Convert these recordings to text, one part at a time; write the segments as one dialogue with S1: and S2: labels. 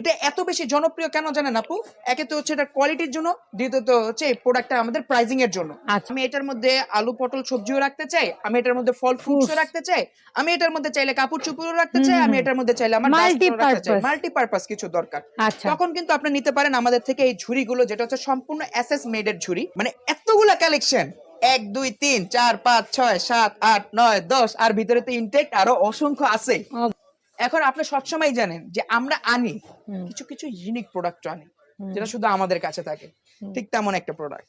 S1: এটা এত বেশি জনপ্রিয় কেন জানেন আপু একে তো হচ্ছে এটা কোয়ালিটির জন্য দ্বিতীয়ত হচ্ছে এই প্রোডাক্টটা আমাদের প্রাইজিং এর জন্য আচ্ছা। আমি এটার মধ্যে আলু পটল সবজিও রাখতে চাই আমি এটার মধ্যে ফল ফ্রুটসও রাখতে চাই আমি এটার মধ্যে চাইলে কাপড় চুপড়ও রাখতে চাই আমি এটার মধ্যে চাইলে আমার রাখতে মাল্টিপারপাস কিছু দরকার আচ্ছা। তখন কিন্তু আপনি নিতে পারেন আমাদের থেকে এই ঝুড়িগুলো যেটা হচ্ছে সম্পূর্ণ অ্যাসেস মেড এর ঝুড়ি মানে এতগুলা কালেকশন এক দুই তিন চার পাঁচ ছয় সাত আট নয় দশ আর ভিতরে তো ইনটেক আরো অসংখ্য আছে এখন আপনি সবসময় জানেন যে আমরা আনি কিছু কিছু ইউনিক প্রোডাক্ট আনি যেটা শুধু আমাদের কাছে থাকে ঠিক তেমন একটা প্রোডাক্ট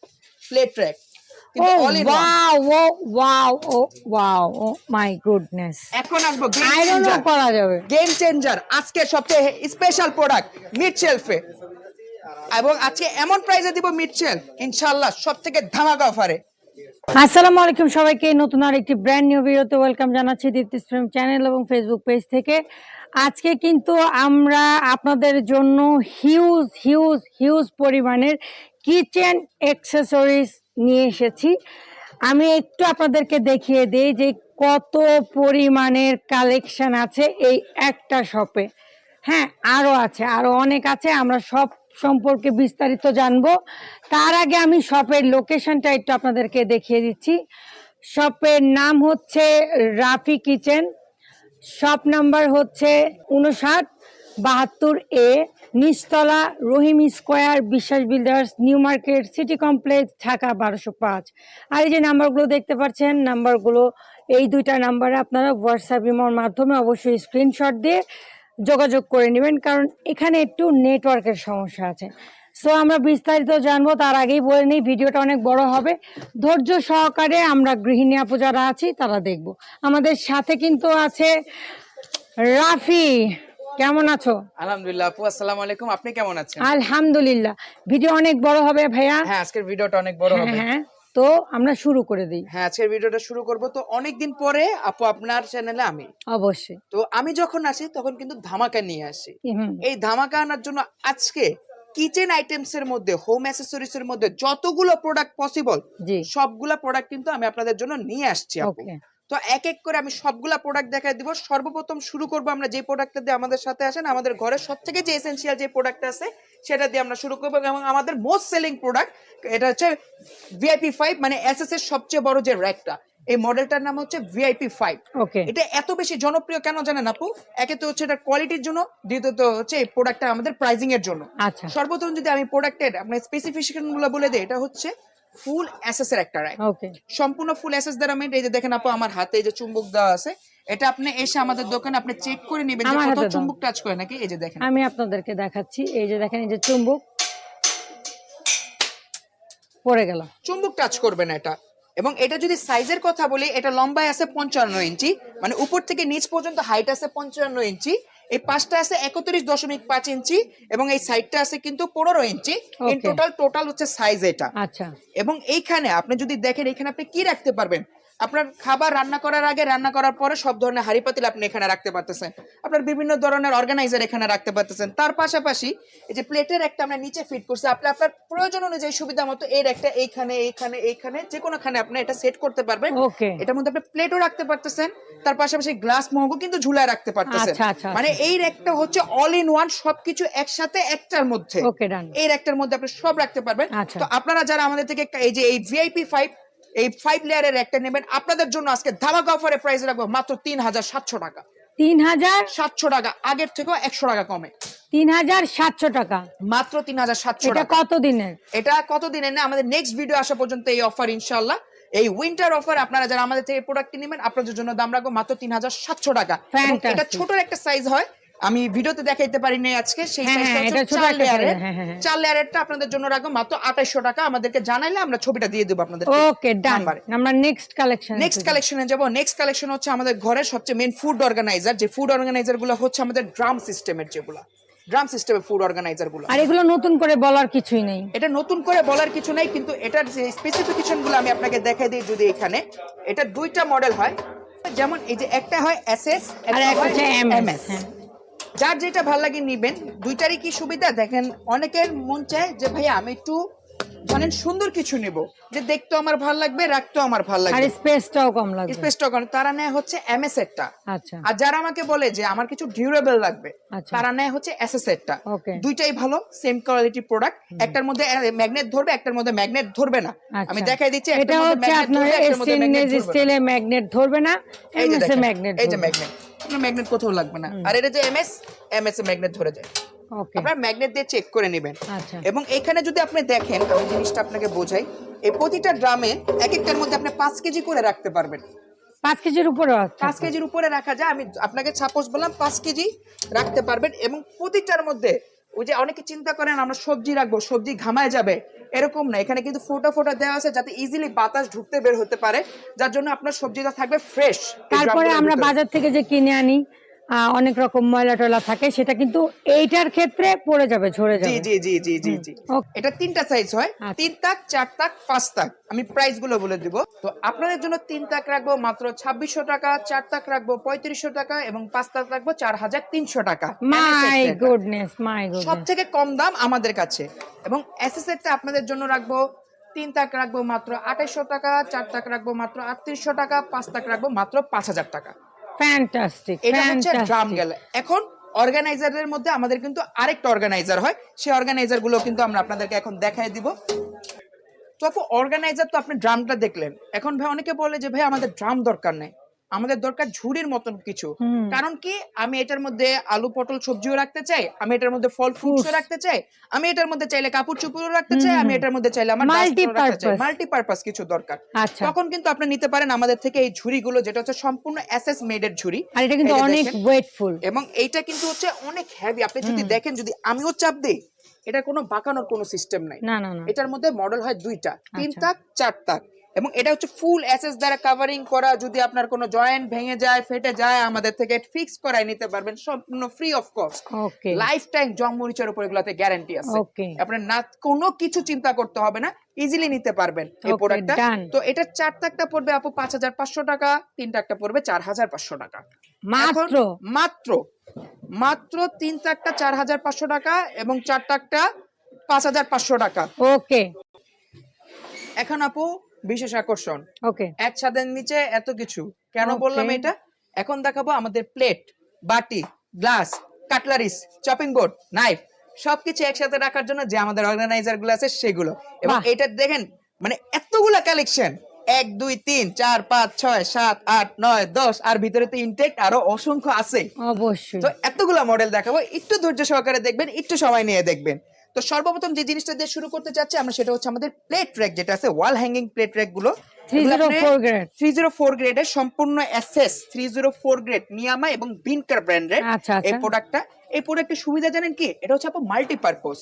S1: প্লেট ট্র্যাক এখন আসবো আজকে সবচেয়ে স্পেশাল প্রোডাক্ট এবং আজকে এমন প্রাইজে দিব মিড ইনশাল্লাহ সব থেকে ধামাকা অফারে
S2: আসসালামু আলাইকুম সবাইকে নতুন আর একটি ব্র্যান্ড নিউ ভিডিওতে ওয়েলকাম জানাচ্ছি দীপ্তি স্ট্রিম চ্যানেল এবং ফেসবুক পেজ থেকে আজকে কিন্তু আমরা আপনাদের জন্য হিউজ হিউজ হিউজ পরিমাণের কিচেন এক্সেসরিজ নিয়ে এসেছি আমি একটু আপনাদেরকে দেখিয়ে দিই যে কত পরিমাণের কালেকশন আছে এই একটা শপে হ্যাঁ আরও আছে আরও অনেক আছে আমরা সব সম্পর্কে বিস্তারিত জানব তার আগে আমি শপের লোকেশনটা একটু আপনাদেরকে দেখিয়ে দিচ্ছি শপের নাম হচ্ছে রাফি কিচেন শপ নাম্বার হচ্ছে উনষাট বাহাত্তর এ নিচতলা Rahim square Biswas builders new market city complex Dhaka বারোশো পাঁচ আর এই যে নাম্বারগুলো দেখতে পাচ্ছেন নাম্বারগুলো এই দুইটা নাম্বারে আপনারা হোয়াটসঅ্যাপ ইমোর মাধ্যমে অবশ্যই স্ক্রিনশট দিয়ে যোগাযোগ করে নেবেন কারণ এখানে একটু নেটওয়ার্কের সমস্যা আছে সো আমরা বিস্তারিত জানবো তার আগেই বলে নিই ভিডিওটা অনেক বড় হবে ধৈর্য সহকারে আমরা গৃহিণী আপু যারা আছি তারা দেখব আমাদের সাথে কিন্তু আছে রাফি কেমন আছো
S1: আলহামদুলিল্লাহ আপু আসসালামু আলাইকুম আপনি কেমন আছেন
S2: আলহামদুলিল্লাহ ভিডিও অনেক বড় হবে ভাইয়া
S1: হ্যাঁ আজকের ভিডিওটা অনেক বড় হ্যাঁ, হবে হ্যাঁ
S2: তো আমরা শুরু করে দিই
S1: হ্যাঁ আজকের ভিডিওটা শুরু করব তো অনেকদিন পরে আপু আপনার চ্যানেলে আমি অবশ্যই তো আমি যখন আসি তখন কিন্তু ধামাকা নিয়ে আসি এই ধামাকা আনার জন্য আজকে কিচেন আইটেমস এর মধ্যে হোম অ্যাসেসরিজ এর মধ্যে যতগুলো প্রোডাক্ট পসিবল সবগুলা প্রোডাক্ট কিন্তু আমি আপনাদের জন্য নিয়ে আসছি আপু তো এক এক করে আমি সবগুলা প্রোডাক্ট দেখাই দিব সর্বপ্রথম শুরু করব আমরা যে প্রোডাক্টটা দিয়ে আমাদের সাথে আসেন আমাদের ঘরের সব থেকে যে এসেন্সিয়াল যে প্রোডাক্ট আছে সেটা দিয়ে আমরা শুরু করবো এবং আমাদের মোস্ট সেলিং প্রোডাক্ট এটা হচ্ছে ভিআইপি ফাইভ মানে এস এর সবচেয়ে বড় যে র্যাকটা এই মডেলটার নাম হচ্ছে ভিআইপি ফাইভ এটা এত বেশি জনপ্রিয় কেন জানেন আপু একে তো হচ্ছে এটা কোয়ালিটির জন্য দ্বিতীয়ত হচ্ছে এই প্রোডাক্টটা আমাদের প্রাইজিং এর জন্য আচ্ছা। সর্বপ্রথম যদি আমি প্রোডাক্টের আপনার স্পেসিফিকেশন গুলো বলে দিই এটা হচ্ছে ফুল অ্যাসেস এর একটা রাইড সম্পূর্ণ ফুল অ্যাসেস দ্বারা আমি এই যে দেখেন আপু আমার হাতে এই যে চুম্বক দেওয়া আছে এটা আপনি এসে আমাদের দোকানে আপনি চেক করে নেবেন যে কত চুম্বক টাচ করে নাকি এই যে দেখেন
S2: আমি আপনাদেরকে দেখাচ্ছি এই যে দেখেন এই যে চুম্বক পড়ে গেল
S1: চুম্বক টাচ করবে না এটা এবং এটা যদি সাইজের কথা বলি এটা লম্বায় আছে পঞ্চান্ন ইঞ্চি মানে উপর থেকে নিচ পর্যন্ত হাইট আছে পঞ্চান্ন ইঞ্চি এই পাশটা আছে একত্রিশ দশমিক পাঁচ ইঞ্চি এবং এই সাইডটা আছে কিন্তু পনেরো ইঞ্চি টোটাল টোটাল হচ্ছে সাইজ এটা আচ্ছা এবং এইখানে আপনি যদি দেখেন এখানে আপনি কি রাখতে পারবেন আপনার খাবার রান্না করার আগে রান্না করার পরে সব ধরনের হাড়ি পাতিল আপনি এখানে রাখতে পারতেছেন আপনার বিভিন্ন ধরনের অর্গানাইজার এখানে রাখতে পারতেছেন তার পাশাপাশি এই যে প্লেটের একটা আমরা নিচে ফিট করছি আপনি আপনার প্রয়োজন অনুযায়ী সুবিধা মতো এর একটা এইখানে এইখানে এইখানে যে কোনোখানে আপনি এটা সেট করতে পারবেন এটার মধ্যে আপনি প্লেটও রাখতে পারতেছেন তার পাশাপাশি গ্লাস মহগো কিন্তু ঝুলায় রাখতে পারতেছেন আচ্ছা, আচ্ছা, আচ্ছা। মানে এই রেকটা হচ্ছে অল ইন ওয়ান সবকিছু একসাথে একটার মধ্যে এই রেকটার মধ্যে আপনি সব রাখতে পারবেন তো আপনারা যারা আমাদের থেকে এই যে এই ভিআইপি ফাইভ এই ফাইভ লেয়ারের একটা নেবেন আপনাদের জন্য আজকে ধামাকা অফারে প্রাইস রাখবো মাত্র তিন হাজার সাতশো টাকা তিন হাজার সাতশো টাকা আগের থেকেও একশো টাকা কমে
S2: তিন হাজার সাতশো টাকা
S1: মাত্র তিন হাজার সাতশো
S2: টাকা কতদিনের
S1: এটা কতদিনের না আমাদের নেক্সট ভিডিও আসা পর্যন্ত এই অফার ইনশাল্লাহ এই উইন্টার অফার আপনারা যারা আমাদের থেকে প্রোডাক্ট নেবেন আপনাদের জন্য দাম রাখবো মাত্র তিন হাজার সাতশো টাকা এটা ছোট একটা সাইজ হয় আমি ভিডিওতে দেখাইতে পারি নাই আজকে সেই হ্যাঁ, হ্যাঁ, চার লেয়ারের হ্যাঁ, চার লেয়ারেরটা আপনাদের জন্য রাখবো মাত্র আঠাশশো টাকা আমাদেরকে জানাইলে আমরা ছবিটা দিয়ে দেবো আপনাদের
S2: ওকে ডান আমরা নেক্সট কালেকশন
S1: নেক্সট কালেকশনে যাব নেক্সট কালেকশন হচ্ছে আমাদের ঘরের সবচেয়ে মেন ফুড অর্গানাইজার যে ফুড অর্গানাইজার গুলো হচ্ছে আমাদের ড্রাম সিস্টেমের যেগুলো ড্রাম সিস্টেমে ফুড অর্গানাইজার গুলো
S2: আর এগুলো নতুন করে বলার কিছুই নেই
S1: এটা নতুন করে বলার কিছু নাই কিন্তু এটার যে স্পেসিফিকেশন গুলো আমি আপনাকে দেখাই দিই যদি এখানে এটা দুইটা মডেল হয় যেমন এই যে একটা হয় এসএস আর একটা হচ্ছে এমএস যার যেটা ভালো লাগে নেবেন দুইটারই কি সুবিধা দেখেন অনেকের মন চায় যে ভাই আমি একটু ধরেন সুন্দর কিছু নিব যে দেখতে আমার ভালো লাগবে রাখতে আমার ভালো লাগবে
S2: আর স্পেসটাও কম লাগবে
S1: স্পেসটাও কম তারা নেয় হচ্ছে এমএস এরটা আচ্ছা আর যারা আমাকে বলে যে আমার কিছু ডিউরেবল লাগবে আচ্ছা। তারা নেয় হচ্ছে এসএস এরটা দুইটাই ভালো সেম কোয়ালিটি প্রোডাক্ট একটার মধ্যে ম্যাগনেট ধরবে একটার মধ্যে ম্যাগনেট ধরবে না আচ্ছা। আমি দেখাই দিচ্ছি
S2: এটা হচ্ছে আপনার স্টেনলেস স্টিলে ম্যাগনেট ধরবে না এই যে ম্যাগনেট
S1: এই যে ম্যাগনেট ম্যাগনেট কোথাও লাগবে না আর এটা যে এমএস এমএস এ ম্যাগনেট ধরে যায় আপনার ম্যাগনেট দিয়ে চেক করে নেবেন আচ্ছা। এবং এখানে যদি আপনি দেখেন আমি জিনিসটা আপনাকে বোঝাই এই প্রতিটা ড্রামে এক একটার মধ্যে আপনি পাঁচ কেজি করে রাখতে পারবেন
S2: পাঁচ কেজির উপরে আচ্ছা।
S1: পাঁচ কেজির উপরে রাখা যায় আমি আপনাকে সাপোজ বললাম পাঁচ কেজি রাখতে পারবেন এবং প্রতিটার মধ্যে ওই যে অনেকে চিন্তা করেন আমরা সবজি রাখবো সবজি ঘামায় যাবে এরকম না এখানে কিন্তু ফোটা ফোটা দেওয়া আছে যাতে ইজিলি বাতাস ঢুকতে বের হতে পারে যার জন্য আপনার সবজিটা থাকবে ফ্রেশ
S2: তারপরে আমরা বাজার থেকে যে কিনে আনি অনেক রকম ময়লা টয়লা থাকে সেটা কিন্তু এইটার ক্ষেত্রে পড়ে যাবে ঝরে যাবে
S1: জি জি জি জি জি এটা তিনটা সাইজ হয় আচ্ছা। তিন তাক চার তাক পাঁচ তাক আমি প্রাইস গুলো বলে দিব তো আপনাদের জন্য তিন তাক রাখবো মাত্র ছাব্বিশশো টাকা চার তাক রাখবো পঁয়ত্রিশশো টাকা এবং পাঁচ তাক রাখবো চার হাজার তিনশো টাকা
S2: মাই গুডনেস মাই গুডনেস
S1: সব থেকে কম দাম আমাদের কাছে এবং এসএসএরটা আপনাদের জন্য রাখবো তিন তাক রাখবো মাত্র আঠাশশো টাকা চার তাক রাখবো মাত্র আটত্রিশশো টাকা পাঁচ তাক রাখবো মাত্র পাঁচ হাজার টাকা
S2: ফ্যান্টাস্টিক এটা হচ্ছে
S1: ড্রাম গেলে এখন অর্গানাইজারের মধ্যে আমাদের কিন্তু আরেকটা অর্গানাইজার হয় সেই অর্গানাইজার গুলো কিন্তু আমরা আপনাদেরকে এখন দেখাই দিব তো অর্গানাইজার তো আপনি ড্রামটা দেখলেন এখন ভাই অনেকে বলে যে ভাই আমাদের ড্রাম দরকার নেই আমাদের দরকার ঝুড়ির মতন কিছু কারণ কি আমি এটার মধ্যে আলু পটল সবজিও রাখতে চাই আমি এটার মধ্যে ফল ফ্রুটসও রাখতে চাই আমি এটার মধ্যে চাইলে কাপড় চোপড়ও রাখতে চাই আমি এটার মধ্যে চাইলে আমার মাল্টি পারপাস কিছু দরকার আচ্ছা। তখন কিন্তু আপনি নিতে পারেন আমাদের থেকে এই ঝুড়িগুলো যেটা হচ্ছে সম্পূর্ণ অ্যাসেস মেডের ঝুড়ি
S2: আর এটা কিন্তু অনেক ওয়েটফুল
S1: এবং এইটা কিন্তু হচ্ছে অনেক হেভি আপনি যদি দেখেন যদি আমিও চাপ দেই এটা কোনো বাঁকানোর কোনো সিস্টেম নাই এটার মধ্যে মডেল হয় দুইটা তিন আচ্ছা। তাক চার তাক এবং এটা হচ্ছে ফুল অ্যাসেস দ্বারা কাভারিং করা যদি আপনার কোনো জয়েন্ট ভেঙে যায় ফেটে যায় আমাদের থেকে ফিক্স করায় নিতে পারবেন সম্পূর্ণ free of cost lifetime জং মরিচের উপর এগুলাতে গ্যারান্টি আছে আপনার না কোনো কিছু চিন্তা করতে হবে না ইজিলি নিতে পারবেন এই প্রোডাক্টটা তো এটা চারটা একটা পড়বে আপু পাঁচ হাজার পাঁচশো টাকা তিনটা একটা পড়বে চার হাজার পাঁচশো টাকা মাত্র মাত্র মাত্র তিন চারটা চার হাজার পাঁচশো টাকা এবং চার টাকটা পাঁচ হাজার পাঁচশো টাকা ওকে এখন আপু বিশেষ আকর্ষণ ওকে এক ছাদের নিচে এত কিছু কেন বললাম এটা এখন দেখাবো আমাদের প্লেট বাটি glass cutleries chopping board knife সবকিছু একসাথে রাখার জন্য যে আমাদের অর্গানাইজার গুলো আছে সেগুলো এবং এটা দেখেন মানে এতগুলা কালেকশন এক দুই তিন চার পাঁচ ছয় সাত আট নয় দশ আর ভিতরে তো ইনটেক্ট আরো অসংখ্য আছে অবশ্যই তো এতগুলা মডেল দেখাবো একটু ধৈর্য সহকারে দেখবেন একটু সময় নিয়ে দেখবেন তো সর্বপ্রথম যে জিনিসটা দিয়ে শুরু করতে চাচ্ছি আমরা সেটা হচ্ছে আমাদের প্লেট র্যাক যেটা আছে ওয়াল হ্যাঙ্গিং প্লেট র্যাক গুলো থ্রি জিরো ফোর গ্রেডের সম্পূর্ণ SS three zero four grade নিয়ামা এবং বিনকার ব্র্যান্ডের আচ্ছা, আচ্ছা। এই প্রোডাক্টটা এই প্রোডাক্টের সুবিধা জানেন কি এটা হচ্ছে আপনার মাল্টিপারপোজ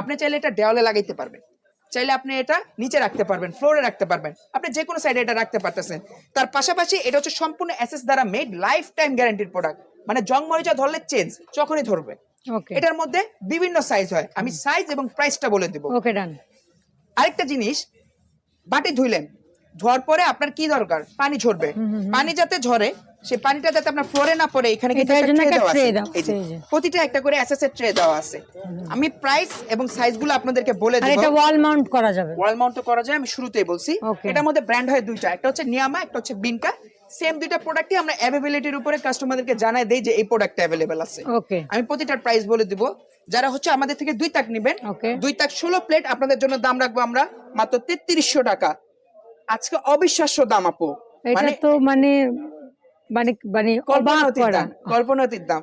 S1: আপনি চাইলে এটা দেওয়ালে লাগাইতে পারবেন চাইলে আপনি এটা নিচে রাখতে পারবেন ফ্লোরে রাখতে পারবেন আপনি যে কোনো সাইডে এটা রাখতে পারতেছেন তার পাশাপাশি এটা হচ্ছে সম্পূর্ণ অ্যাসেস দ্বারা মেড লাইফ টাইম গ্যারান্টির প্রোডাক্ট মানে জং মরিচা ধরলে চেঞ্জ যখনই ধরবে এটার মধ্যে বিভিন্ন সাইজ হয় আমি সাইজ এবং প্রাইসটা বলে দেবো ওকে ডান আরেকটা জিনিস বাটি ধুইলেন ঝড় পরে আপনার কি দরকার পানি ঝরবে পানি যাতে ঝরে সেই পানিটা যাতে আপনার ফ্লোরে না পড়ে এখানে প্রতিটা একটা করে এসএস ট্রে দেওয়া আছে আমি প্রাইস এবং সাইজগুলো আপনাদেরকে বলে দেব
S2: এটা ওয়াল মাউন্ট করা যাবে
S1: ওয়াল মাউন্ট করা যায় আমি শুরুতেই বলছি এটার মধ্যে ব্র্যান্ড হয় দুইটা একটা হচ্ছে নিয়ামা একটা হচ্ছে বিনকা সেম দুইটা প্রোডাক্টই আমরা অ্যাভেবিলিটির উপরে কাস্টমারদেরকে জানাই দেই যে এই প্রোডাক্ট অ্যাভেলেবেল আছে ওকে আমি প্রতিটার প্রাইস বলে দিব যারা হচ্ছে আমাদের থেকে দুই তাক নেবেন দুই তাক ষোলো প্লেট আপনাদের জন্য দাম রাখবো আমরা মাত্র তেত্রিশশো টাকা আজকে অবিশ্বাস্য দাম আপু
S2: এটা মানে তো মানে মানে মানে
S1: কল্পনাতীত দাম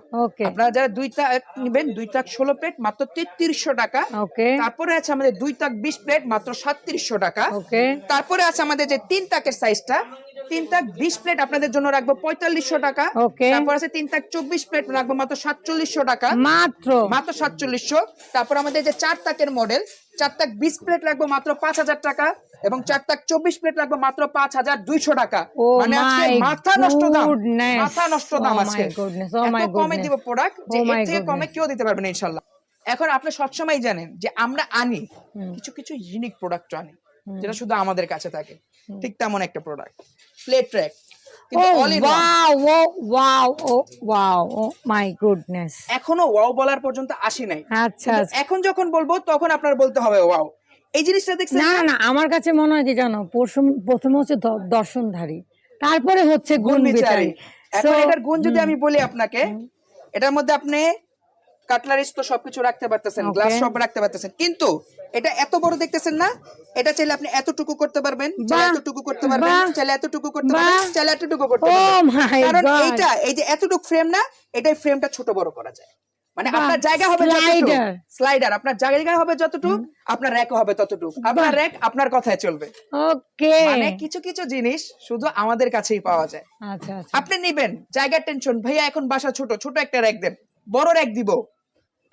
S1: আপনারা যারা দুই তাক নেবেন দুই তাক ষোলো প্লেট মাত্র তেত্রিশশো টাকা তারপরে আছে আমাদের দুই তাক বিশ প্লেট মাত্র সাতত্রিশশো টাকা তারপরে আছে আমাদের যে তিন তাকের সাইজটা তিন তাক বিশ প্লেট আপনাদের জন্য রাখবো পঁয়তাল্লিশশো টাকা তারপর আছে তিন তাক চব্বিশ প্লেট রাখবো মাত্র সাতচল্লিশশো টাকা মাত্র মাত্র সাতচল্লিশশো তারপর আমাদের যে চার তাকের মডেল চার তাক বিশ প্লেট রাখবো মাত্র পাঁচ হাজার টাকা এবং চার তাক চব্বিশ প্লেট লাগবে মাত্র পাঁচ হাজার দুইশো টাকা
S2: মানে আজকে মাথা নষ্ট দাম মাথা নষ্ট দাম oh আজকে oh কমে দিব
S1: প্রোডাক্ট যে oh এর থেকে কমে কেউ দিতে পারবে না ইনশাল্লাহ এখন আপনি সবসময় জানেন যে আমরা আনি কিছু কিছু ইউনিক প্রোডাক্ট আনি যেটা শুধু আমাদের কাছে থাকে ঠিক তেমন একটা প্রোডাক্ট প্লেট ট্র্যাক এখনো ওয়াও বলার পর্যন্ত আসি নাই আচ্ছা, আচ্ছা এখন যখন বলবো তখন আপনার বলতে হবে ওয়াও এই জিনিসটা দেখছেন
S2: না না আমার কাছে মনে হয় যে জানো প্রথম হচ্ছে দর্শনধারী তারপরে হচ্ছে গুণ বিচারী
S1: এখন এটার গুণ যদি আমি বলি আপনাকে এটার মধ্যে আপনি কাটলারিস তো সবকিছু রাখতে পারতেছেন গ্লাস সব রাখতে পারতেছেন কিন্তু এটা এত বড় দেখতেছেন না এটা চাইলে আপনি এতটুকু করতে পারবেন চাইলে এতটুকু করতে পারবেন চাইলে এতটুকু করতে পারবেন চাইলে এতটুকু করতে oh
S2: পারবেন কারণ এইটা
S1: এই যে এতটুকু ফ্রেম না এটাই ফ্রেমটা ছোট বড় করা যায় মানে আপনার জায়গা হবে স্লাইডার স্লাইডার আপনার জায়গা হবে যতটুকু আপনার র‍্যাক হবে ততটুকু আপনার র‍্যাক আপনার কথায় চলবে ওকে মানে কিছু কিছু জিনিস শুধু আমাদের কাছেই পাওয়া যায় আচ্ছা, আচ্ছা। আপনি নেবেন জায়গার টেনশন ভাইয়া এখন বাসা ছোট ছোট একটা র‍্যাক দেন বড় র‍্যাক দিব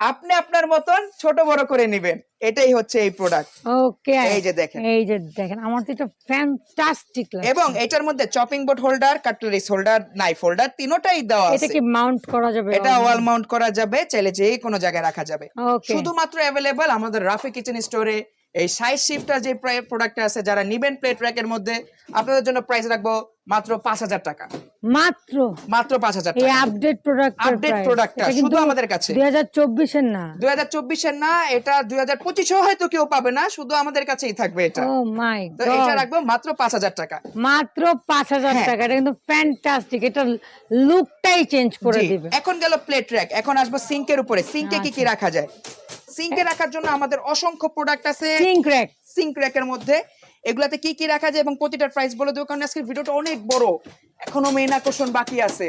S1: আপনি আপনার মতন ছোট বড় করে নেবেন এটাই হচ্ছে এই প্রোডাক্ট
S2: ওকে এই যে দেখেন এই যে দেখেন আমার তো এটা ফ্যান্টাস্টিক লাগছে
S1: এবং এটার মধ্যে chopping board holder cutleries holder knife holder তিনটাই দেওয়া আছে
S2: এটা কি মাউন্ট করা যাবে
S1: এটা ওয়াল মাউন্ট করা যাবে চাইলে যে কোনো জায়গায় রাখা যাবে শুধুমাত্র অ্যাভেলেবল আমাদের রাফি কিচেন স্টোরে এই সাইজ শিফটার যে প্রোডাক্টটা আছে যারা নিবেন র্যাক এর মধ্যে আপনাদের জন্য প্রাইস রাখবো মাত্র পাঁচ হাজার টাকা মাত্র মাত্র পাঁচ হাজার এই
S2: আপডেট প্রোডাক্ট
S1: আপডেট প্রোডাক্ট শুধু আমাদের কাছে দুই
S2: হাজার চব্বিশের না
S1: দুই হাজার চব্বিশের না এটা দুই হাজার পঁচিশেও হয়তো কেউ পাবে না শুধু আমাদের কাছেই থাকবে এটা
S2: ও oh মাই তো
S1: এটা রাখবো মাত্র পাঁচ হাজার টাকা
S2: মাত্র পাঁচ হাজার হ্যাঁ। টাকা এটা কিন্তু ফ্যান্টাস্টিক এটা লুকটাই চেঞ্জ করে দিবে
S1: এখন গেল প্লেট র্যাক এখন আসবো সিঙ্কের উপরে সিঙ্কে কি কি আচ্ছা। রাখা যায় সিঙ্কে রাখার জন্য আমাদের অসংখ্য প্রোডাক্ট আছে সিঙ্ক র্যাক সিঙ্ক র্যাকের মধ্যে এগুলাতে কি কি রাখা যায় এবং প্রতিটার প্রাইস বলে দেবো কারণ আজকের ভিডিওটা অনেক বড় এখনো মেইন আকর্ষণ বাকি আছে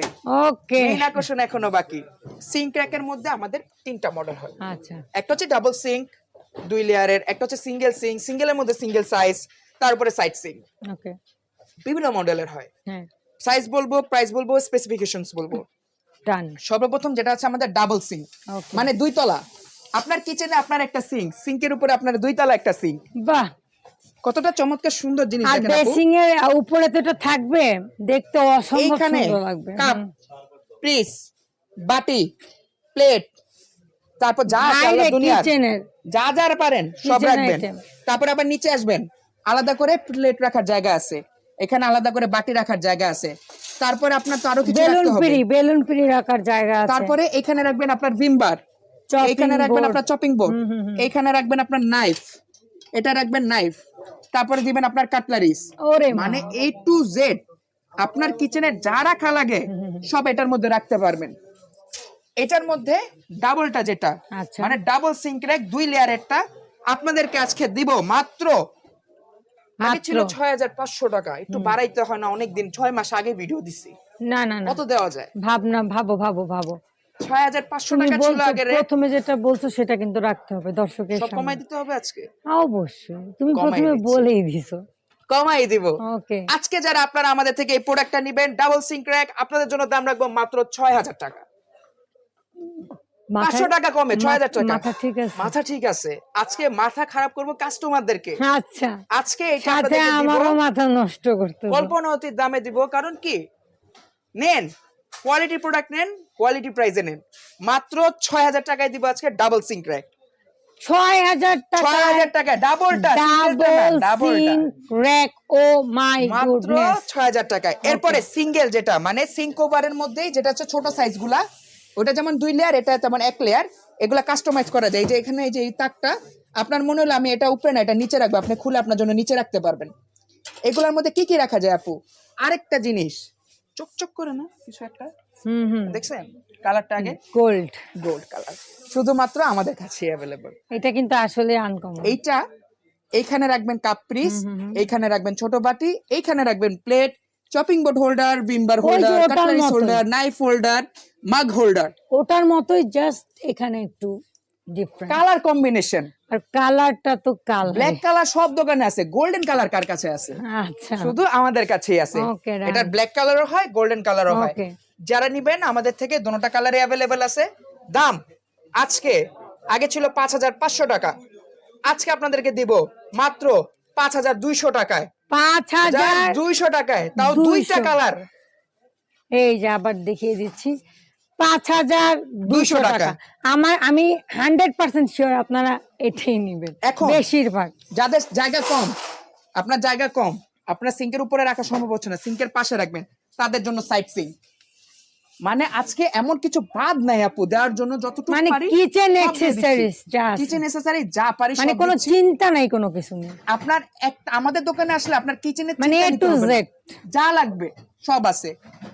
S1: ওকে মেইন আকর্ষণ এখনো বাকি সিঙ্ক র্যাকের মধ্যে আমাদের তিনটা মডেল হয় আচ্ছা একটা হচ্ছে ডাবল সিঙ্ক দুই লেয়ারের একটা হচ্ছে সিঙ্গেল সিঙ্ক সিঙ্গেলের মধ্যে সিঙ্গেল সাইজ তারপরে সাইড সিঙ্ক ওকে বিভিন্ন মডেলের হয় হ্যাঁ সাইজ বলবো প্রাইস বলবো স্পেসিফিকেশনস বলবো ডান সর্বপ্রথম যেটা আছে আমাদের ডাবল সিঙ্ক মানে দুই তলা আপনার কিচেনে আপনার একটা সিঙ্ক সিঙ্কের উপরে আপনার দুই তালা একটা সিঙ্ক বাহ কতটা চমৎকার সুন্দর জিনিস আর বেসিং
S2: এর উপরে তো এটা থাকবে দেখতে অসম্ভব সুন্দর লাগবে
S1: কাপ প্রিস বাটি প্লেট তারপর যা দুনিয়া দুনিয়ার যা যা পারেন সব রাখবেন তারপর আবার নিচে আসবেন আলাদা করে প্লেট রাখার জায়গা আছে এখানে আলাদা করে বাটি রাখার জায়গা আছে তারপর আপনার তো আরো কিছু বেলুন পিড়ি
S2: বেলুন পিড়ি রাখার জায়গা আছে
S1: তারপরে এখানে রাখবেন আপনার ভিমবার এখানে রাখবেন আপনার চপিং বোর্ড এখানে রাখবেন আপনার নাইফ এটা রাখবেন নাইফ তারপরে দিবেন আপনার কাটলারিস মানে এ টু জেড আপনার কিচেনে যা রাখা লাগে সব এটার মধ্যে রাখতে পারবেন এটার মধ্যে ডাবলটা যেটা আচ্ছা। মানে ডাবল সিঙ্ক র্যাক দুই একটা আপনাদেরকে আজকে দিব মাত্র আগে মানে ছিল ছয় হাজার পাঁচশো টাকা একটু বাড়াইতে হয় না অনেকদিন ছয় মাস আগে ভিডিও দিছি না না কত দেওয়া যায়
S2: ভাবনা ভাবো ভাবো ভাবো
S1: ছয় হাজার পাঁচশো টাকা ছিল আগে প্রথমে যেটা বলছো সেটা কিন্তু রাখতে হবে দর্শকের সব কমাই দিতে হবে আজকে অবশ্যই তুমি প্রথমে বলেই দিছো কমাই দিব আজকে যারা আপনারা আমাদের থেকে এই প্রোডাক্টটা নেবেন ডাবল সিঙ্ক র্যাক আপনাদের জন্য দাম রাখবো মাত্র ছয় হাজার টাকা পাঁচশো টাকা কমে ছয় হাজার টাকা মাথা ঠিক আছে মাথা ঠিক আছে আজকে মাথা খারাপ করবো কাস্টমারদেরকে আচ্ছা আজকে আমারও মাথা নষ্ট করতে কল্পনা অতির দামে দিব কারণ কি নেন কোয়ালিটি প্রোডাক্ট নেন কোয়ালিটি প্রাইসে নেন মাত্র ছয় হাজার টাকায় দিব আজকে ডাবল সিঙ্ক র্যাক ছয় হাজার টাকা ছয় হাজার টাকা ডাবলটা double sink rack oh my মাত্র ছয় হাজার টাকা এরপরে সিঙ্গেল যেটা মানে সিঙ্ক ওভারের মধ্যেই যেটা হচ্ছে ছোট সাইজগুলা ওটা যেমন দুই লেয়ার এটা তেমন এক লেয়ার এগুলা কাস্টমাইজ করা যায় যে এখানে এই যে এই তাকটা আপনার মনে হলো আমি এটা উপরে না এটা নিচে রাখবো আপনি খুলে আপনার জন্য নিচে রাখতে পারবেন এগুলার মধ্যে কি কি রাখা যায় আপু আরেকটা জিনিস চকচক করে না কিছু একটা দেখছেন কালারটা আগে গোল্ড গোল্ড কালার শুধুমাত্র আমাদের কাছে অ্যাভেলেবল এটা কিন্তু আসলে আনকম এইটা এইখানে রাখবেন কাপ প্রিস এইখানে রাখবেন ছোট বাটি এইখানে রাখবেন প্লেট চপিং বোর্ড হোল্ডার বিম্বার holder cutlery holder knife holder mug holder ওটার মতোই জাস্ট এখানে একটু ডিফারেন্ট কালার কম্বিনেশন আর কালারটা তো কাল ব্ল্যাক কালার সব দোকানে আছে গোল্ডেন কালার কার কাছে আছে আচ্ছা শুধু আমাদের কাছেই আছে এটা ব্ল্যাক কালারও হয় গোল্ডেন কালারও হয় যারা নিবেন আমাদের থেকে দোনোটা কালারই অ্যাভেলেবেল আছে দাম আজকে আগে ছিল পাঁচ হাজার পাঁচশো টাকা আজকে আপনাদেরকে দিব মাত্র পাঁচ হাজার দুইশো টাকায় পাঁচ হাজার দুইশো টাকায় তাও দুইটা কালার এই যে আবার দেখিয়ে দিচ্ছি পাঁচ হাজার দুইশো টাকা আমার আমি হান্ড্রেড পার্সেন্ট শিওর আপনারা এটাই নিবেন এখন বেশিরভাগ যাদের জায়গা কম আপনার জায়গা কম আপনার সিঙ্কের উপরে রাখা সম্ভব হচ্ছে না সিঙ্কের পাশে রাখবেন তাদের জন্য সাইড সিং মানে আজকে এমন কিছু বাদ নাই আপু দেওয়ার জন্য যতটুকু মানে কিচেন অ্যাকসেসরিজ কিচেন অ্যাকসেসরি যা পারি মানে কোনো চিন্তা নাই কোনো কিছু নেই আপনার আমাদের দোকানে আসলে আপনার কিচেনে মানে এ টু জেড যা লাগবে সব আছে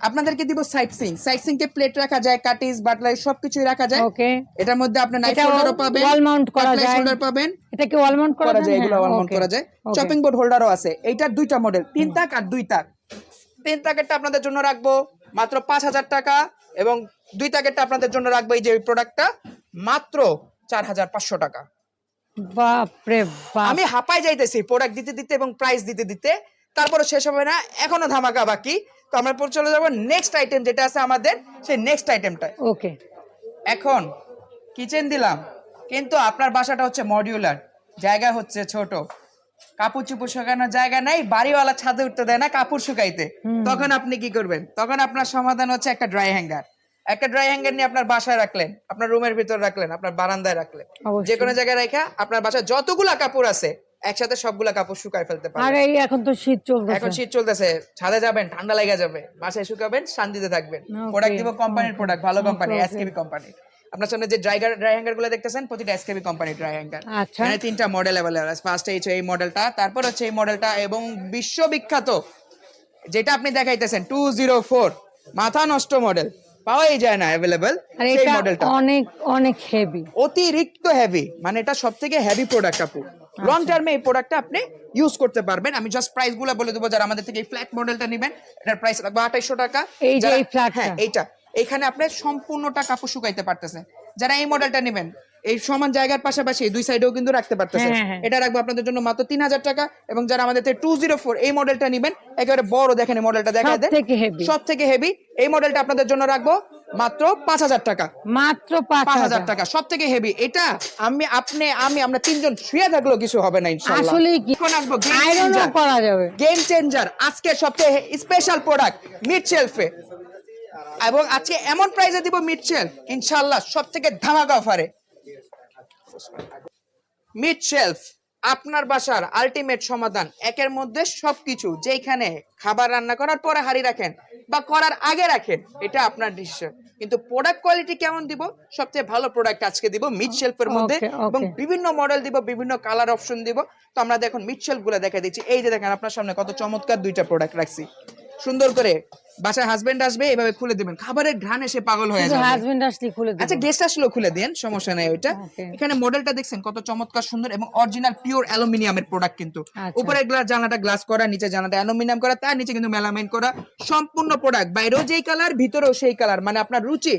S1: আপনাদেরকে দিব সাইট সিং সাইট সিং কে প্লেট রাখা যায় কাটিস বাটলাই সবকিছু রাখা যায় ওকে এটার মধ্যে আপনি নাইট হোল্ডারও পাবেন ওয়াল মাউন্ট করা যায় হোল্ডার পাবেন এটা কি ওয়াল মাউন্ট করা যায় এগুলো ওয়াল হ্যাঁ, মাউন্ট করা যায় চপিং বোর্ড হোল্ডারও আছে এইটার দুইটা মডেল তিন তাক আর দুই তাক তিন তাকেরটা আপনাদের জন্য রাখবো মাত্র পাঁচ হাজার টাকা এবং দুই তাকেরটা আপনাদের জন্য রাখবো এই যে প্রোডাক্টটা মাত্র চার হাজার পাঁচশো টাকা বাপরে আমি হাঁপায় যাইতেছি প্রোডাক্ট দিতে দিতে এবং প্রাইস দিতে দিতে তারপরে শেষ হবে না এখনো ধামাকা বাকি তো আমরা পরে চলে যাবো নেক্সট আইটেম যেটা আছে আমাদের সেই নেক্সট আইটেমটা ওকে এখন কিচেন দিলাম কিন্তু আপনার বাসাটা হচ্ছে মডিউলার জায়গা হচ্ছে ছোট কাপড় চুপড় শুকানোর জায়গা নাই বাড়িওয়ালা ছাদে উঠতে দেয় না কাপড় শুকাইতে তখন আপনি কি করবেন তখন আপনার সমাধান হচ্ছে একটা ড্রাই হ্যাঙ্গার একটা ড্রাই হ্যাঙ্গার নিয়ে আপনার বাসায় রাখলেন আপনার রুমের ভিতরে রাখলেন আপনার বারান্দায় রাখলেন যে কোনো জায়গায় রেখা আপনার বাসায় যতগুলা কাপড় আছে একসাথে সবগুলা কাপড় শুকায় ফেলতে পারবেন আরে এখন তো শীত চলছে এখন শীত চলতেছে ছাদে যাবেন ঠান্ডা লাগা যাবে বাসায় শুকাবেন শান্তিতে থাকবেন প্রোডাক্ট দিব কোম্পানির প্রোডাক্ট ভালো কোম্পানি এসকেবি কোম্পানি আপনার সামনে যে ড্রাই ড্রাই হ্যাঙ্গার গুলো দেখতেছেন প্রতিটা এসকেবি কোম্পানির ড্রাই হ্যাঙ্গার মানে তিনটা মডেল अवेलेबल আছে ফার্স্ট হচ্ছে এই মডেলটা তারপর হচ্ছে এই মডেলটা এবং বিশ্ববিখ্যাত যেটা আপনি দেখাইতেছেন 204 মাথা নষ্ট মডেল পাওয়াই যায় না অ্যাভেলেবল সেই মডেলটা অনেক অনেক হেভি অতিরিক্ত হেভি মানে এটা সবথেকে হেভি প্রোডাক্ট আপু লং আচ্ছা। টার্মে এই প্রোডাক্টটা আপনি ইউজ করতে পারবেন আমি জাস্ট প্রাইস গুলো বলে দেবো যারা আমাদের থেকে এই ফ্ল্যাট মডেলটা নেবেন এটার প্রাইস লাগবে আঠাইশো টাকা এই যে এই ফ্ল্যাট হ্যাঁ এইটা এখানে আপনি সম্পূর্ণটা কাপড় শুকাইতে পারতেছেন যারা এই মডেলটা নেবেন এই সমান জায়গার পাশাপাশি দুই সাইডেও কিন্তু রাখতে পারতেছে হ্যাঁ, হ্যাঁ। এটা রাখবো আপনাদের জন্য মাত্র তিন হাজার টাকা এবং যারা আমাদের টু জিরো ফোর এই মডেলটা নিবেন একেবারে বড় দেখেন মডেলটা দেখা দেয় সব থেকে হেভি এই মডেলটা আপনাদের জন্য রাখবো মাত্র পাঁচ হাজার টাকা মাত্র পাঁচ হাজার টাকা সব থেকে হেভি এটা আমি আপনি আমি আমরা তিনজন শুয়ে থাকলেও কিছু হবে না আসলে এখন আসবো করা যাবে গেম চেঞ্জার আজকে সবচেয়ে স্পেশাল প্রোডাক্ট মিড শেলফে এবং আজকে এমন প্রাইজে দিব মিড শেলফ ইনশাল্লাহ সব থেকে ধামাকা অফারে মিড শেলফ আপনার বাসার আলটিমেট সমাধান একের মধ্যে সবকিছু যেখানে খাবার রান্না করার পরে হারি রাখেন বা করার আগে রাখেন এটা আপনার ডিসিশন কিন্তু প্রোডাক্ট কোয়ালিটি কেমন দিব সবচেয়ে ভালো প্রোডাক্ট আজকে দিব মিড শেলফের মধ্যে এবং বিভিন্ন মডেল দিব বিভিন্ন কালার অপশন দিব তো আমরা দেখুন মিড গুলো দেখা দিচ্ছি এই যে দেখেন আপনার সামনে কত চমৎকার দুইটা প্রোডাক্ট রাখছি সুন্দর করে বাসায় হাজবেন্ড আসবে এভাবে খুলে দিবেন খাবারের ঘ্রাণ এসে পাগল হয়ে যাবে হাজবেন্ড আসলে খুলে দিবেন আচ্ছা গেস্ট আসলো খুলে দেন সমস্যা নাই ওইটা এখানে মডেলটা দেখছেন কত চমৎকার সুন্দর এবং অরিজিনাল পিওর অ্যালুমিনিয়ামের প্রোডাক্ট কিন্তু আচ্ছা। উপরে গ্লাস জানাটা গ্লাস করা নিচে জানাটা অ্যালুমিনিয়াম করা তার নিচে কিন্তু মেলামাইন করা সম্পূর্ণ প্রোডাক্ট বাইরেও যেই কালার ভিতরেও সেই কালার মানে আপনার রুচি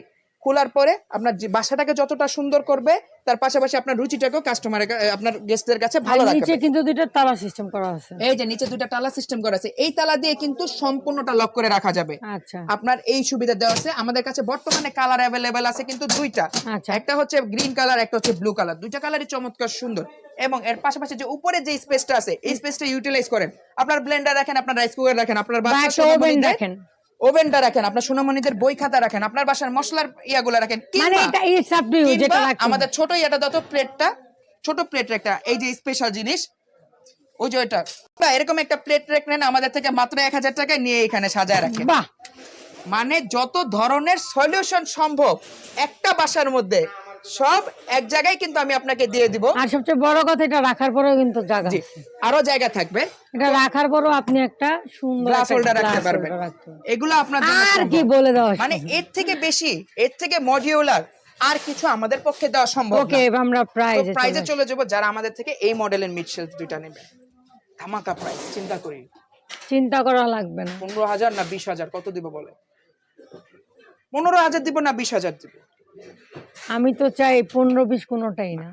S1: খোলার পরে আপনার বাসাটাকে যতটা সুন্দর করবে তার পাশাপাশি আপনার রুচিটাকেও কাস্টমারের আপনার গেস্টদের কাছে ভালো লাগবে নিচে কিন্তু দুইটা তালা সিস্টেম করা আছে এই যে নিচে দুইটা তালা সিস্টেম করা আছে এই তালা দিয়ে কিন্তু সম্পূর্ণটা লক করে রাখা যাবে আচ্ছা আপনার এই সুবিধা দেওয়া আছে আমাদের কাছে বর্তমানে কালার अवेलेबल আছে কিন্তু দুইটা আচ্ছা। একটা হচ্ছে গ্রিন কালার একটা হচ্ছে ব্লু কালার দুইটা কালারই চমৎকার সুন্দর এবং এর পাশাপাশি যে উপরে যে স্পেসটা আছে এই স্পেসটা ইউটিলাইজ করেন আপনার ব্লেন্ডার রাখেন আপনার রাইস কুকার রাখেন আপনার বাসন রাখেন ওভেনটা রাখেন আপনার সোনামণিদের বই খাতা রাখেন আপনার বাসার মশলার ইয়াগুলো রাখেন মানে এটা এই সাপ্লি যেটা আমাদের ছোট ইয়াটা দত প্লেটটা ছোট প্লেট একটা এই যে স্পেশাল জিনিস ওই যে এটা বা এরকম একটা প্লেট নেন আমাদের থেকে মাত্র এক হাজার টাকায় নিয়ে এখানে সাজায় রাখেন মানে যত ধরনের সলিউশন সম্ভব একটা বাসার মধ্যে সব এক জায়গায় কিন্তু আমি আপনাকে দিয়ে দিব আর সবচেয়ে বড় কথা এটা রাখার পরেও কিন্তু জায়গা আরো জায়গা থাকবে এটা রাখার পরেও আপনি একটা সুন্দর গ্লাস হোল্ডার রাখতে পারবেন এগুলো আপনার জন্য আর কি বলে দাও মানে এর থেকে বেশি এর থেকে মডিউলার আর কিছু আমাদের পক্ষে দেওয়া সম্ভব ওকে আমরা প্রাইজে প্রাইজে চলে যাব যারা আমাদের থেকে এই মডেলের মিডশেল দুইটা নেবে ধামাকা প্রাইস চিন্তা করি চিন্তা করা লাগবে না পনেরো হাজার না বিশ হাজার কত দিব বলে পনেরো হাজার দিব না বিশ হাজার দিব আমি তো চাই পনেরো বিশ কোনোটাই না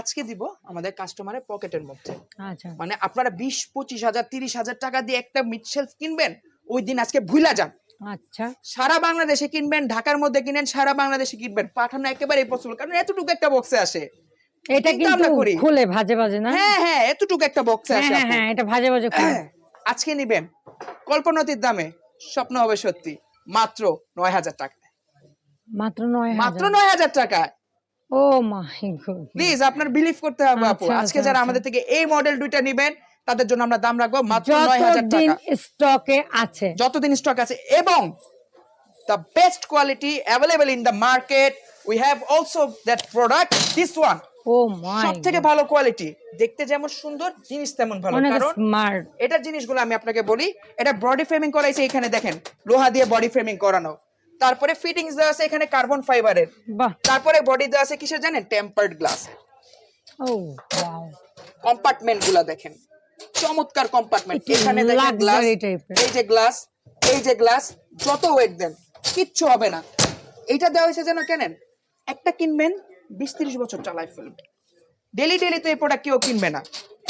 S1: আজকে দিব আমাদের কাস্টমারের পকেটের মধ্যে আচ্ছা মানে আপনারা বিশ পঁচিশ হাজার তিরিশ হাজার টাকা দিয়ে একটা কিনবেন ওই দিন আজকে ভুলা যান আচ্ছা সারা বাংলাদেশে কিনবেন ঢাকার মধ্যে কিনেন সারা বাংলাদেশে কিনবেন পাঠানো একেবারে পসিবল কারণ এতটুকু একটা বক্সে আসে এটা কিন্তু খুলে ভাজে ভাজে না হ্যাঁ হ্যাঁ এতটুকু একটা বক্সে হ্যাঁ, আসে হ্যাঁ হ্যাঁ এটা ভাজে ভাজে হ্যাঁ, আজকে নিবেন কল্পনাতীত দামে স্বপ্ন হবে সত্যি মাত্র নয় হাজার টাকা মাত্র নয় মাত্র নয় হাজার টাকায় ও মাই গড প্লিজ আপনার বিলিভ করতে হবে আপু আচ্ছা, আজকে আচ্ছা, যারা আচ্ছা। আমাদের থেকে এই মডেল দুইটা নেবেন তাদের জন্য আমরা দাম রাখবো মাত্র নয় হাজার টাকা স্টকে আছে যতদিন স্টক আছে এবং সব থেকে ভালো কোয়ালিটি দেখতে যেমন সুন্দর জিনিস তেমন ভালো কারণ এটার জিনিসগুলো আমি আপনাকে বলি এটা বডি ফ্রেমিং করাইছে এখানে দেখেন লোহা দিয়ে বডি ফ্রেমিং করানো তারপরে ফিটিংস দেওয়া আছে এখানে কার্বন ফাইবারের তারপরে বডি দেওয়া আছে কিসের জানেন টেম্পার্ড গ্লাস কম্পার্টমেন্ট গুলা দেখেন চমৎকার কম্পার্টমেন্ট এখানে এই যে গ্লাস এই যে গ্লাস যত ওয়েট দেন কিচ্ছু হবে না এইটা দেওয়া হয়েছে যেন কেনেন একটা কিনবেন বিশ ত্রিশ বছর চালায় ফেলবেন ডেলি ডেলি তো এই প্রোডাক্ট কেউ কিনবে না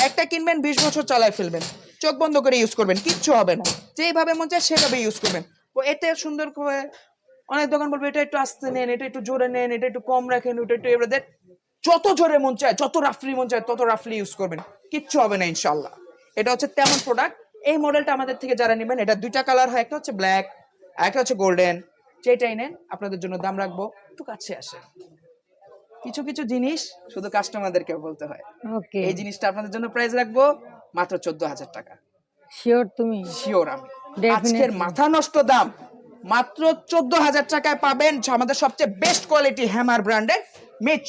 S1: একটা কিনবেন বিশ বছর চালায় ফেলবেন চোখ বন্ধ করে ইউজ করবেন কিচ্ছু হবে না যেইভাবে মন চায় সেভাবে ইউজ করবেন এতে সুন্দর করে অনেক দোকান বলবে এটা একটু আস্তে নেন এটা একটু জোরে নেন এটা একটু কম রাখেন ওটা একটু এবার দেখ যত জোরে মন চায় যত রাফলি মন চায় তত রাফলি ইউজ করবেন কিচ্ছু হবে না ইনশাল্লাহ এটা হচ্ছে তেমন প্রোডাক্ট এই মডেলটা আমাদের থেকে যারা নেবেন এটা দুইটা কালার হয় একটা হচ্ছে ব্ল্যাক একটা হচ্ছে গোল্ডেন যেটাই নেন আপনাদের জন্য দাম রাখবো একটু কাছে আসে কিছু কিছু জিনিস শুধু কাস্টমারদেরকে বলতে হয় ওকে এই জিনিসটা আপনাদের জন্য প্রাইস রাখবো মাত্র চোদ্দ হাজার টাকা শিওর তুমি শিওর আমি আজকের মাথা নষ্ট দাম মাত্র চোদ্দ হাজার টাকায় পাবেন আমাদের সবচেয়ে বেস্ট কোয়ালিটি হ্যামার ব্র্যান্ডের মিড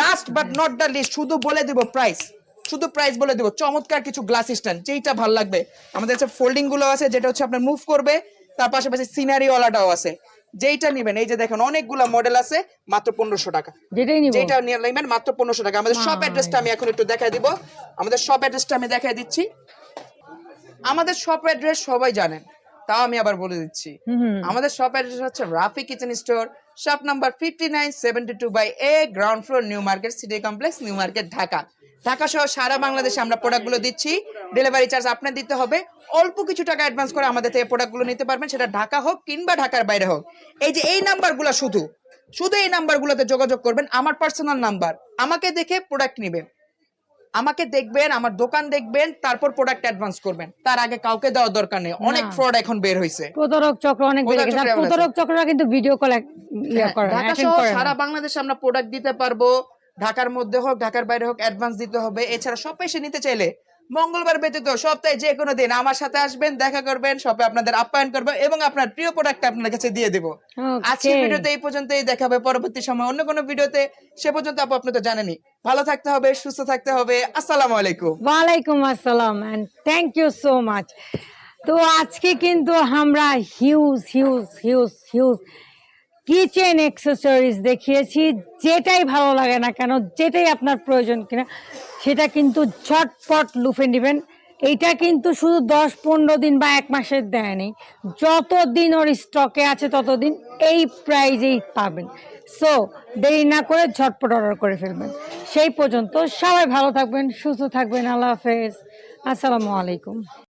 S1: last but not the least শুধু বলে দেব প্রাইস শুধু প্রাইস বলে দিব চমৎকার কিছু গ্লাস স্ট্যান্ড যেইটা ভালো লাগবে আমাদের কাছে ফোল্ডিং গুলো আছে যেটা হচ্ছে আপনার মুভ করবে তার পাশাপাশি সিনারি ওয়ালাটাও আছে যেইটা নেবেন এই যে দেখেন অনেকগুলো মডেল আছে মাত্র পনেরোশো টাকা যেটা নেবেন মাত্র পনেরোশো টাকা আমাদের সব অ্যাড্রেসটা আমি এখন একটু দেখাই দিব আমাদের সব অ্যাড্রেসটা আমি দেখাই দিচ্ছি আমাদের সব অ্যাড্রেস সবাই জানেন তাও আমি আবার বলে দিচ্ছি আমাদের শপ অ্যাড্রেস হচ্ছে Rafi kitchen store shop number fifty nine seventy two by A ground floor new market city complex new market Dhaka Dhaka সহ সারা বাংলাদেশে আমরা প্রোডাক্টগুলো দিচ্ছি ডেলিভারি চার্জ আপনার দিতে হবে অল্প কিছু টাকা অ্যাডভান্স করে আমাদের থেকে প্রোডাক্টগুলো নিতে পারবেন সেটা ঢাকা হোক কিংবা ঢাকার বাইরে হোক এই যে এই নাম্বারগুলো শুধু শুধু এই নাম্বারগুলোতে যোগাযোগ করবেন আমার পার্সোনাল নাম্বার আমাকে দেখে প্রোডাক্ট নেবেন আমাকে দেখবেন আমার দোকান দেখবেন তারপর প্রোডাক্ট অ্যাডভান্স করবেন তার আগে কাউকে দেওয়ার দরকার নেই অনেক ফ্রড এখন বের হয়েছে প্রতারক চক্র অনেক বেড়ে গেছে প্রতারক চক্ররা কিন্তু ভিডিও ইয়ে হ্যাঁ, কল ঢাকা সহ সারা বাংলাদেশে আমরা প্রোডাক্ট দিতে পারবো ঢাকার মধ্যে হোক ঢাকার বাইরে হোক অ্যাডভান্স দিতে হবে এছাড়া সব পেশে নিতে চাইলে মঙ্গলবার ব্যতীত সপ্তাহে যে কোনো দিন আমার সাথে আসবেন দেখা করবেন শপে আপনাদের আপ্যায়ন করবো এবং আপনার প্রিয় প্রোডাক্ট আপনার কাছে দিয়ে দেবো আজকের ভিডিওতে এই পর্যন্তই দেখা হবে পরবর্তী সময় অন্য কোনো ভিডিওতে সে পর্যন্ত আপু আপনি তো জানেনি ভালো থাকতে হবে সুস্থ থাকতে হবে আসসালামু আলাইকুম ওয়ালাইকুম আসসালাম and thank you so much তো আজকে কিন্তু আমরা huge huge huge huge kitchen accessories দেখিয়েছি যেটাই ভালো লাগে না কেন যেটাই আপনার প্রয়োজন কিনা সেটা কিন্তু ঝটপট লুফে নেবেন এইটা কিন্তু শুধু দশ পনেরো দিন বা এক মাসের দেয়নি যতদিন ওর স্টকে আছে ততদিন এই প্রাইজেই পাবেন সো দেরি না করে ঝটপট অর্ডার করে ফেলবেন সেই পর্যন্ত সবাই ভালো থাকবেন সুস্থ থাকবেন আল্লাহ হাফেজ আসসালামু আলাইকুম